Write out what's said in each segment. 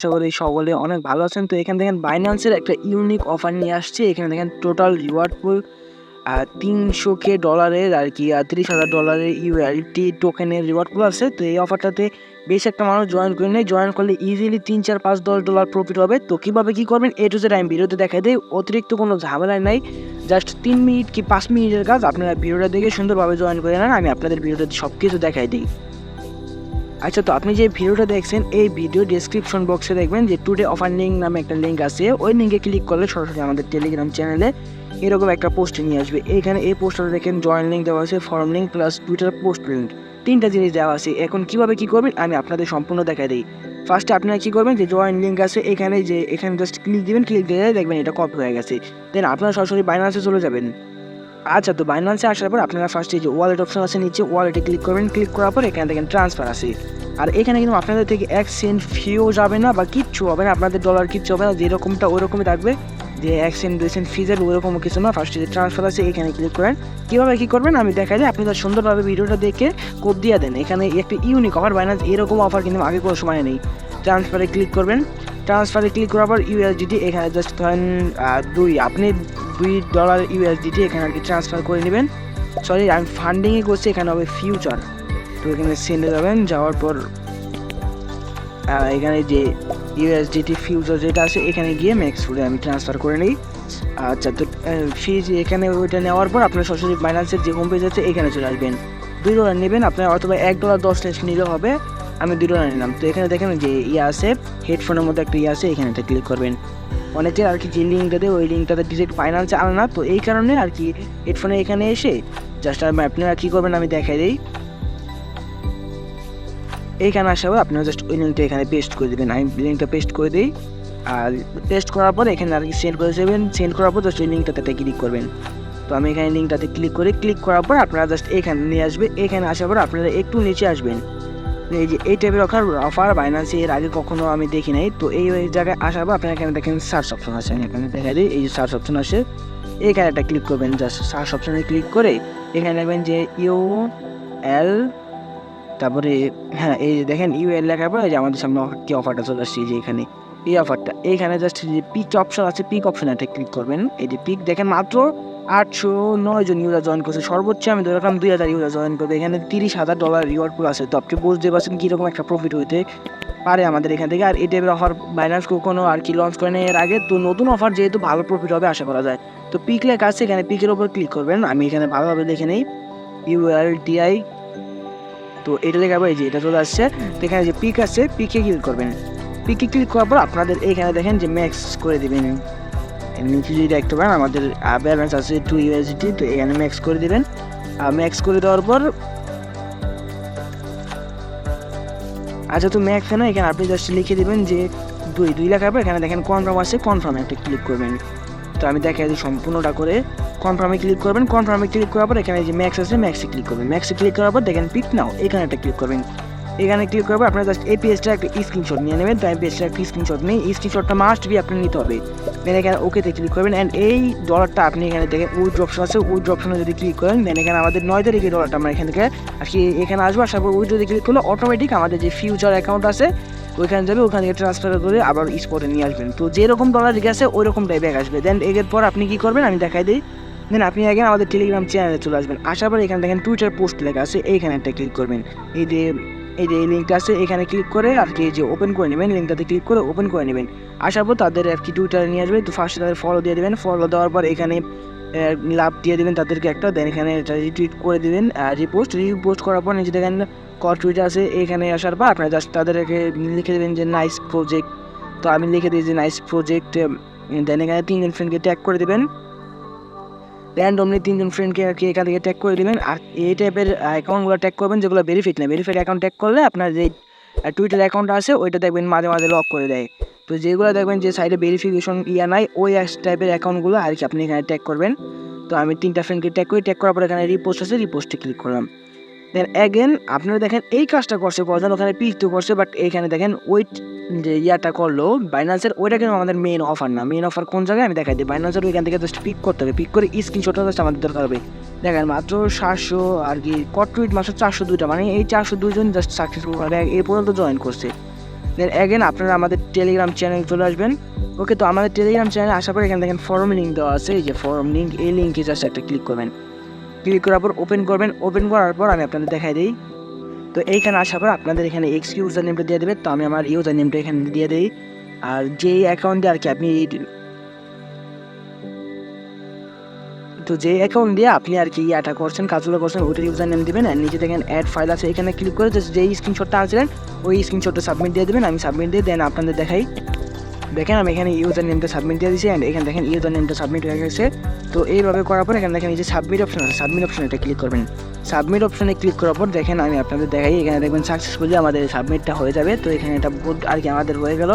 আশা করি সকলে অনেক ভালো আছেন। তো এখানে দেখেন বাইন্যান্সের একটা ইউনিক অফার নিয়ে আসছে। এখানে দেখেন টোটাল রিওয়ার্ড পুল তিনশো কে ডলারের আর কি তিরিশ হাজার ডলারের ইউএলটি টোকেনের রিওয়ার্ড পুল আছে। তো এই অফারটাতে বেশ একটা মানুষ জয়েন করে নেয়। জয়েন করলে ইজিলি তিন, চার, পাঁচ, দশ ডলার প্রফিট হবে। তো কীভাবে কী করবেন? এ টু জেড আমি ভিডিওতে দেখাই দিই। অতিরিক্ত কোনো ঝামেলা নাই। জাস্ট তিন মিনিট কি পাঁচ মিনিটের কাজ। আপনারা ভিডিওটা দেখে সুন্দরভাবে জয়েন করে নেন। আমি আপনাদের ভিডিওতে সব কিছু দেখাই দিই। আচ্ছা তো আপনি যে ভিডিওটা দেখছেন, এই ভিডিও ডেসক্রিপশন বক্সে দেখবেন যে টুডে অফার লিঙ্ক নামে একটা লিঙ্ক আছে। ওই লিঙ্কে ক্লিক করলে সরাসরি আমাদের টেলিগ্রাম চ্যানেলে এরকম একটা পোস্ট নিয়ে আসবে। এখানে এই পোস্টটা দেখেন জয়েন লিঙ্ক দেওয়া আছে form link plus Twitter post link তিনটা জিনিস দেওয়া আছে। এখন কীভাবে কি করবেন, আমি আপনাদের সম্পূর্ণ দেখাই দিই। ফার্স্টে আপনারা কী করবেন, যে জয়েন লিঙ্ক আছে, এখানে যে, এখানে জাস্ট ক্লিক দিবেন ক্লিক দিয়ে দেখবেন এটা কপি হয়ে গেছে। দেন আপনারা সরাসরি বাইনান্সে চলে যাবেন। আচ্ছা তো বাইনান্সে আসার পর আপনারা ফার্স্টে যে ওয়ালেট অপশন আছে নিচে ওয়ালেটে ক্লিক করবেন ক্লিক করার পর এখানে দেখেন ট্রান্সফার আছে। আর এখানে কিন্তু আপনাদের থেকে এক সেন্ট ফিও যাবে না বা কিচ্ছু হবে না, আপনাদের ডলার কিচ্ছু হবে না, যেরকমটা ওই রকমই থাকবে। যে এক সেন্ট দুই সেন্ট ফিজের ওরকম কিছু না ফার্স্টে যে ট্রান্সফার আছে, এখানে ক্লিক করেন। কীভাবে কী করবেন? আমি দেখা যায় আপনি তার সুন্দরভাবে ভিডিওটা দেখে কোপ দিয়ে দেন। এখানে একটি ইউনিক অফার বাইনান্স এরকম অফার কিন্তু আগে কোনো সময় নেই। ট্রান্সফারে ক্লিক করবেন। ট্রান্সফারে ক্লিক করার পর ইউএসডিটি এখানে জাস্ট ধরেন দুই, আপনি দুই ডলার ইউএসডিটি এখানে আর কি ট্রান্সফার করে নেবেন। সরি আমি ফান্ডিংয়ে করছি, এখানে হবে ফিউচার তো এখানে সেন্ডে যাবেন, যাওয়ার পর এখানে যে ইউএসডিটি ফিউচার যেটা আছে, এখানে গিয়ে ম্যাক্স ফুডে আমি ট্রান্সফার করে নিই। আচ্ছা তো ফিজ এখানে ওইটা নেওয়ার পর আপনার সরাসরি বাইন্যান্সের যে হোম পেজ আছে, এখানে চলে আসবেন। দুই ডলার নেবেন, আপনার অথবা এক ডলার দশ সেন্ট নিলে হবে, আমি দুই ডলার নিলাম। তো এখানে দেখেন যে ইয়ে আছে হেডফোনের মধ্যে একটা ইয়ে আছে এখানে একটা ক্লিক করবেন। অনেকে আর কি যে লিঙ্কটা দেয়, ওই লিঙ্কটাতে ডিরেক্ট ফাইন্যান্সে আনে না। তো এই কারণে আর কি হেডফোনে এখানে এসে জাস্ট আপনারা কী করবেন আমি দেখাই দিই। এইখানে আসার পর আপনারা জাস্ট ওই লিঙ্কটা এখানে পেস্ট করে দেবেন। আমি লিঙ্কটা পেস্ট করে দিই আর পেস্ট করার পর এখানে আর কি সেন্ড করে দেবেন সেন্ড করার পর জাস্ট ওই লিঙ্কটাতে ক্লিক করবেন। তো আমি এখানে লিঙ্কটাতে ক্লিক করে ক্লিক করার পর আপনারা জাস্ট এখানে নিয়ে আসবে। এখানে আসার পর আপনারা একটু নিচে আসবেন। এই যে, এই টাইপের অফার অফার বাইন্যান্সে এর আগে কখনো আমি দেখি নাই। তো এই জায়গায় আসার পর আপনারা এখানে দেখেন সার্চ অপশন আছে। এখানে দেখা দিই, এই যে সার্চ অপশন আছে এখানে একটা ক্লিক করবেন জাস্ট সার্চ অপশনে ক্লিক করে এখানে দেখবেন যে ইউ এল তারপরে হ্যাঁ এই যে দেখেন ইউ এল লেখার পর যে আমাদের সামনে কি অফারটা চলে আসছে যে এখানে, এই অফারটা এইখানে জাস্ট যে পিক অপশন আছে পিক অপশনে একটা ক্লিক করবেন। এই যে পিক দেখেন মাত্র আটশো নয় জন ইউজার জয়েন করছে। সর্বোচ্চ আমি ধরে রাখলাম দুই হাজার ইউজার জয়েন করবে। এখানে তিরিশ হাজার ডলার রিওয়ার্ড পুরো আছে। তো আপনি বুঝতে পারছেন কীরকম একটা প্রফিট হইতে পারে আমাদের এখান থেকে। আর টাইপের অফার বাইন্যান্স কখনো আর কি লঞ্চ করে এর আগে। তো নতুন অফার যেহেতু ভালো প্রফিট হবে আশা করা যায়। তো পিক লেখা আছে এখানে। পিকের ওপর ক্লিক করবেন। আমি এখানে ভালোভাবে দেখে নেই। ইউএলটিআই তো এটা দেখাবো। এই যে এটা চলে আসছে। তো এখানে যে পিক আছে পিকে ক্লিক করবেন। পিকে ক্লিক করার পর আপনাদের এখানে দেখেন যে ম্যাক্স করে দেবেন। নিচে যদি দেখতে পারেন, আমাদের ব্যালেন্স আছে টু ইউএসডি তো এখানে ম্যাক্স করে দেবেন। আর ম্যাক্স করে দেওয়ার পর আচ্ছা তো ম্যাক্স কেন এখানে আপনি জাস্ট লিখে দেবেন যে দুই দুই লেখার পর এখানে দেখেন কনফার্ম আছে কনফার্মে একটা ক্লিক করবেন। তো আমি দেখাই দিই সম্পূর্ণটা করে কনফার্মে ক্লিক করবেন কনফার্মে ক্লিক করার পর এখানে যে ম্যাক্স আছে ম্যাক্সে ক্লিক করবেন। ম্যাক্সে ক্লিক করার পর দেখেন পিক নাও এখানে একটা ক্লিক করবেন। এখানে ক্লিক পর আপনার জাস্ট এই পেজটা একটা স্ক্রিনশট নিয়ে নেবেন। তো আমি পেজটা একটা স্ক্রিনশট নিই স্ক্রিনশটটা মাস্ট বি আপনি নিতে হবে। দেন এখানে ওকেতে ক্লিক করবেন অ্যান্ড এই ডলারটা আপনি এখানে দেখেন উইথ অপশন আছে উইথ অপশনে যদি ক্লিক করেন দেন এখানে আমাদের নয় তারিখে ডলারটা আমরা এখান থেকে কি এখানে আসব, আসার পর উইথ যদি ক্লিক করলে অটোমেটিক আমাদের যে ফিউচার অ্যাকাউন্ট আছে, ওইখানে যাবে, ওখান থেকে ট্রান্সফার করে আবার স্পটে নিয়ে আসবেন। তো যেরকম ডলার গেছে ওই রকমটাই ব্যাগ আসবে। দেন এর পর আপনি কি করবেন, আমি দেখাই দিই। দেন আপনি আগে আমাদের টেলিগ্রাম চ্যানেলে চলে আসবেন। আসার পর এখানে দেখেন টুইটার পোস্ট লেখা আছে, এইখানে একটা ক্লিক করবেন। এই যে এই যে এই লিঙ্কটা আছে, এখানে ক্লিক করে আর কি যে ওপেন করে নেবেন লিঙ্কটাতে ক্লিক করে ওপেন করে নেবেন। আসার পর তাদের আর কি টুইটারে নিয়ে আসবে, তো ফার্স্টে তাদের ফলো দিয়ে দেবেন ফলো দেওয়ার পর এখানে লাভ দিয়ে দেবেন তাদেরকে একটা দেন এখানে রিটুইট করে দেবেন রিপোস্ট রিপোস্ট করার পর নিচে দেখেন কল টুইটার আছে, এখানে আসার পর আপনারা জাস্ট তাদেরকে লিখে দেবেন যে নাইস প্রজেক্ট তো আমি লিখে দিই যে নাইস প্রজেক্ট দেন এখানে তিনজন ফ্রেন্ডকে ট্যাগ করে দেবেন। র্যান্ডমলি তিনজন ফ্রেন্ডকে আর কি এখান থেকে ট্যাগ করে দেবেন। আর এই টাইপের অ্যাকাউন্টগুলো ট্যাগ করবেন যেগুলো ভেরিফাইড না ভেরিফাইড অ্যাকাউন্ট ট্যাগ করলে আপনার যে টুইটার অ্যাকাউন্ট আছে, ওইটা দেখবেন মাঝে মাঝে লক করে দেয়। তো যেগুলো দেখবেন যে সাইডে ভেরিফিকেশন ইয়া নাই, ওই টাইপের অ্যাকাউন্টগুলো আর কি আপনি এখানে ট্যাগ করবেন। তো আমি তিনটা ফ্রেন্ডকে ট্যাগ করি। ট্যাগ করার পর এখানে রিপোস্ট আছে রিপোস্টে ক্লিক করলাম। দেন অ্যাগেন আপনারা দেখেন এই কাজটা করছে কজন ওখানে পিক তো করছে বাট এইখানে দেখেন ওইট যে ইয়াটা করল বাইন্যান্সের ওইটা কিন্তু আমাদের মেন অফার না। মেন অফার কোন জায়গায়? আমি দেখাই দিই। বাইন্যান্সের ওইখান থেকে জাস্ট পিক করতে হবে। পিক করে স্ক্রিনশটটা জাস্ট আমাদের দরকার হবে। দেখেন মাত্র সাতশো আর কি কট টুইট মাত্র চারশো দুইটা। মানে এই চারশো দুইজন জাস্ট সাকসেসফুল এই পর্যন্ত জয়েন করছে। দেন অ্যাগেন আপনারা আমাদের টেলিগ্রাম চ্যানেল চলে আসবেন। ওকে তো আমাদের টেলিগ্রাম চ্যানেলে আসার পর এখানে দেখেন ফর্ম লিঙ্ক দেওয়া আছে। এই যে ফর্ম লিঙ্ক এই লিঙ্কে জাস্ট একটা ক্লিক করবেন। ক্লিক করার পর ওপেন করবেন। ওপেন করার পর আমি আপনাদের দেখাই দিই। তো এইখানে আসার পর আপনাদের এখানে এক্স ইউজার নেমটা দিয়ে দেবে। তো আমি আমার ইউজার নেমটা এখানে দিয়ে দিই। আর যেই অ্যাকাউন্ট দিয়ে আর কি আপনি তো যে অ্যাকাউন্ট দিয়ে আপনি আর কি ইয়াটা করছেন, কাজগুলো করছেন ওইটার ইউজার নেম দেবেন। আর নিচে দেখেন অ্যাড ফাইল আছে। এখানে ক্লিক করে যেই স্ক্রিনশটটা আনছিলেন, ওই স্ক্রিনশটটা সাবমিট দিয়ে দেবেন। আমি সাবমিট দিয়ে দেন, আপনাদের দেখাই। দেখেন আমি এখানে ইউজার নেমটা সাবমিট দিয়ে দিয়েছি অ্যান্ড এখানে দেখেন ইউজার নেমটা সাবমিট হয়ে গেছে। তো এইভাবে করার পর এখানে দেখেন এই যে সাবমিট অপশন আছে সাবমিট অপশন এটা ক্লিক করবেন। সাবমিট অপশনে ক্লিক করার পর দেখেন আমি আপনাদের দেখাই, এখানে দেখবেন সাকসেসফুলি আমাদের সাবমিটটা হয়ে যাবে। তো এখানে এটা বোর্ড আর কি আমাদের হয়ে গেল।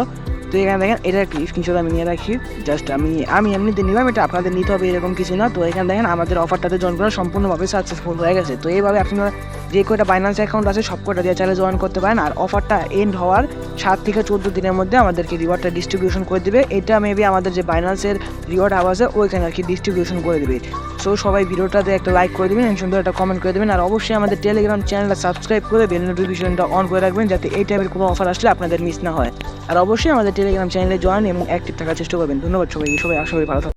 তো এখানে দেখেন এটা একটি স্ক্রিনশট আমি নিয়ে রাখি। জাস্ট আমি আমি এমনিতে নিলাম, এটা আপনাদের নিতে হবে এরকম কিছু না। তো এখানে দেখেন আমাদের অফারটাতে জয়েন করা সম্পূর্ণভাবে সাকসেসফুল হয়ে গেছে। তো এইভাবে আপনারা যে কয়টা বাইন্যান্স অ্যাকাউন্ট আছে সব কয়টা দিয়ে চাইলে জয়েন করতে পারেন। আর অফারটা এন্ড হওয়ার সাত থেকে চোদ্দ দিনের মধ্যে আমাদেরকে রিওয়ার্ডটা ডিস্ট্রিবিউশন করে দেবে। এটা মেবি আমাদের যে বাইন্যান্সের রিওয়ার্ড হাব আছে, ওইখানে আর কি ডিস্ট্রিবিউশন করে দেবে। সো সবাই ভিডিওটাতে একটা লাইক করে দেবেন সুন্দর একটা কমেন্ট করে দেবেন। আর অবশ্যই আমাদের টেলিগ্রাম চ্যানেলটা সাবস্ক্রাইব করে বেল নোটিফিকেশনটা অন করে রাখবেন, যাতে এই টাইপের কোনো অফার আসলে আপনাদের মিস না হয়। আর অবশ্যই আমাদের টেলিগ্রাম চ্যানেলে জয়েন এবং অ্যাক্টিভ থাকার চেষ্টা করবেন। ধন্যবাদ সবাইকে, সবাই আশা করি ভালো